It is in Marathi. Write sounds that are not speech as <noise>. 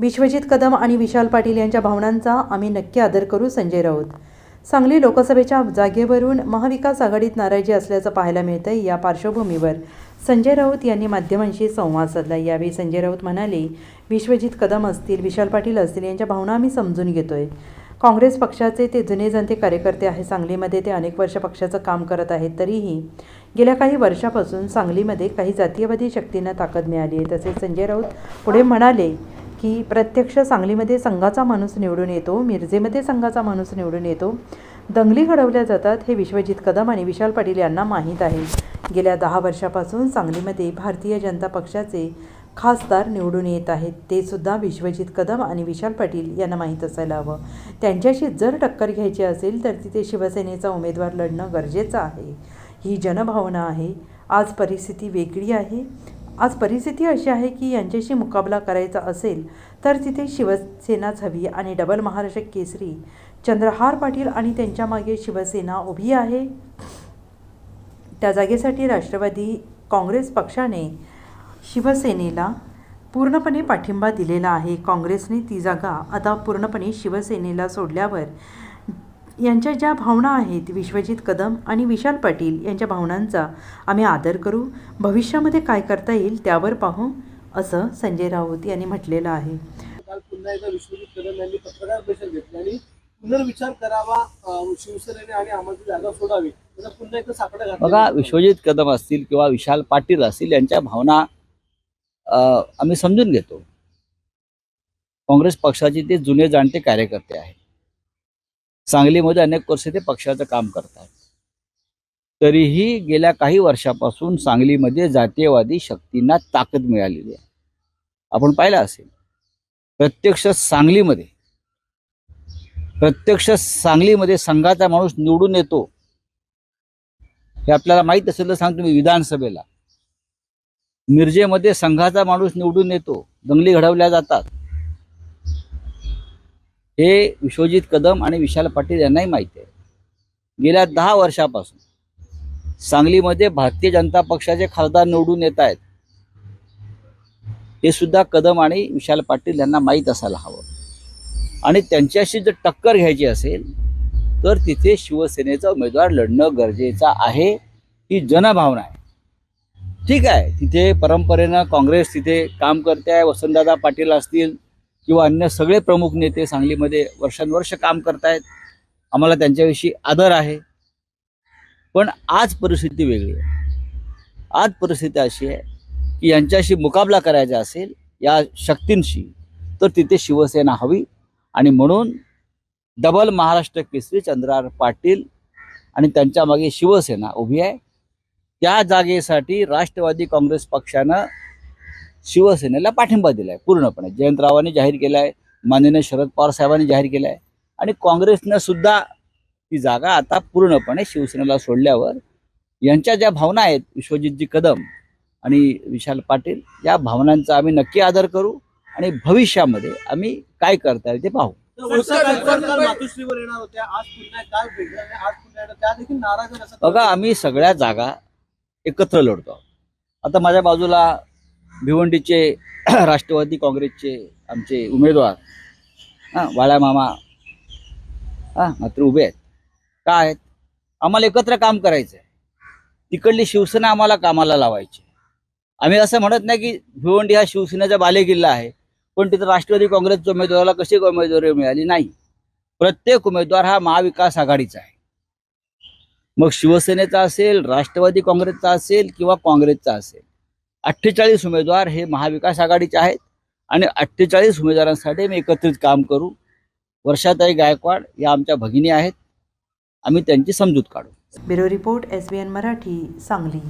विश्वजित कदम आणि विशाल पाटील यांच्या भावनांचा आम्ही नक्की आदर करू संजय राऊत. सांगली लोकसभेच्या जागेवरून महाविकास आघाडीत नाराजी असल्याचं पाहायला मिळतंय या पार्श्वभूमीवर. संजय राऊत यांनी माध्यमांशी संवाद साधला. यावेळी संजय राऊत म्हणाले विश्वजित कदम असतील विशाल पाटील असतील यांच्या भावना आम्ही समजून घेतोय. काँग्रेस पक्षाचे ते जुने जनते कार्यकर्ते आहे सांगलीमध्ये ते अनेक वर्ष पक्षाचं काम करत आहेत. तरीही गेल्या काही वर्षापासून सांगलीमध्ये काही जातीयवादी शक्तींना ताकद मिळाली आहे. तसेच संजय राऊत पुढे म्हणाले की प्रत्यक्ष सांगलीमध्ये संघाचा माणूस निवडून येतो मिरजेमध्ये संघाचा माणूस निवडून येतो. दंगली घडवल्या जातात हे विश्वजित कदम आणि विशाल पाटील यांना माहीत आहे. गेल्या दहा वर्षापासून सांगलीमध्ये भारतीय जनता पक्षाचे खासदार निवडून येत आहेत. ते सुद्धा विश्वजित कदम आणि विशाल पाटील यांना माहीत असायला हवं. त्यांच्याशी जर टक्कर घ्यायची असेल तर तिथे शिवसेनेचा उमेदवार लढणं गरजेचं आहे. ही जनभावना आहे. आज परिस्थिती वेगळी आहे. आज परिस्थिती अशी आहे की यांच्याशी मुकाबला करायचा असेल तर तिथे शिवसेनाच हवी आणि डबल महाराष्ट्र केसरी चंद्रहार पाटील आणि त्यांच्या मागे शिवसेना उभी आहे. त्या जागेसाठी राष्ट्रवादी काँग्रेस पक्षाने शिवसेनेला पूर्णपणे पाठिंबा दिलेला आहे. काँग्रेसने ती जागा आता पूर्णपणे शिवसेनेला सोडल्यावर यांच्या ज्या भावना आहेत विश्वजित कदम आणि विशाल पाटील यांच्या भावनांचा आम्ही आदर करू. भविष्यामध्ये काय करता येईल त्यावर पाहू असं संजय राऊत यांनी म्हटलेलं आहे. काल पुन्हा एकदा विश्वजित कदम यांनी पत्रकार परिषद घेतली आणि पुनर्विचार करावा शिवसेनेने आणि आम्हाला जागा सोडावी पुन्हा एकदा साकडा घातला बघा विश्वजित कदम असतील किंवा विशाल पाटील असतील यांच्या भावना आम्ही समजून घेतो. काँग्रेस पक्षाचे ते जुने जाणते कार्यकर्ते आहेत. सांगलीमध्ये अनेक वर्ष ते पक्षाचं काम करतात तरीही गेल्या काही वर्षापासून सांगलीमध्ये जातीयवादी शक्तींना ताकद मिळालेली आहे. आपण पाहिलं असेल प्रत्यक्ष सांगलीमध्ये प्रत्यक्ष सांगलीमध्ये संघाचा माणूस निवडून येतो. हे आपल्याला माहीत असेल तर सांगतो मी विधानसभेला. मिरजेमध्ये संघाचा माणूस निवडून येतो दंगली घडवल्या जातात. हे विश्वजित कदम आणि विशाल पाटील यांनाही माहिती आहे. गेल्या दहा वर्षापासून सांगलीमध्ये भारतीय जनता पक्षाचे खासदार निवडून येत आहेत. हे सुद्धा कदम आणि विशाल पाटील यांना माहीत असायला हवं. आणि त्यांच्याशी जर टक्कर घ्यायची असेल तर तिथे शिवसेनेचा उमेदवार लढणं गरजेचं आहे ही जनभावना आहे. ठीक आहे तिथे परंपरेनं काँग्रेस तिथे काम करते आहे वसंतदादा पाटील असतील किंवा अन्य सगळे प्रमुख नेते सांगलीमध्ये वर्षानुवर्ष काम करतायत. आम्हाला त्यांच्याविषयी आदर आहे. पण आज परिस्थिती वेगळी आहे. आज परिस्थिती अशी आहे की यांच्याशी मुकाबला करायचा असेल या शक्तींशी तर तिथे शिवसेना हवी. आणि म्हणून डबल महाराष्ट्र केसरी चंद्रार पाटील आणि त्यांच्या मागे शिवसेना उभी आहे. त्या जागेसाठी राष्ट्रवादी काँग्रेस पक्षानं शिवसेनेला पाठिंबा दिला आहे पूर्णपणे जयंतरावांनी जाहीर केला आहे माननीय शरद पवार साहेबांनी जाहीर केला आहे आणि काँग्रेसनं सुद्धा ती जागा आता पूर्णपणे शिवसेनेला सोडल्यावर यांच्या ज्या भावना आहेत विश्वजितजी कदम आणि विशाल पाटील या भावनांचा आम्ही नक्की आदर करू आणि भविष्यामध्ये आम्ही काय करता येईल ते पाहू. बघा आम्ही सगळ्या जागा एकत्र लढतो. आता माझ्या बाजूला भिवंडीचे <clears throat> राष्ट्रवादी काँग्रेसचे आमचे उमेदवार हां वाळ्या मामा हां मात्र उभे आहेत. काय आहेत? आम्हाला एकत्र काम करायचं आहे तिकडली शिवसेना आम्हाला कामाला लावायची. आम्ही असं म्हणत नाही की भिवंडी हा शिवसेनेचा बालेकिल्ला आहे पण तिथं राष्ट्रवादी काँग्रेसच्या उमेदवाराला कशी उमेदवारी मिळाली? नाही. प्रत्येक उमेदवार हा महाविकास आघाडीचा आहे. मग शिवसेनेचा असेल राष्ट्रवादी काँग्रेसचा असेल किंवा काँग्रेसचा असेल अठ्ठेचाळीस उमेदवार हे महाविकास आघाडीचे आहेत आणि अठ्ठेचाळीस उमेदवारांसाठी मी एकत्रित काम करू. वर्षाताई गायकवाड या आमच्या भगिनी आहेत. आम्ही त्यांची समजूत काढू. Bureau report S B N Marathi Sangli.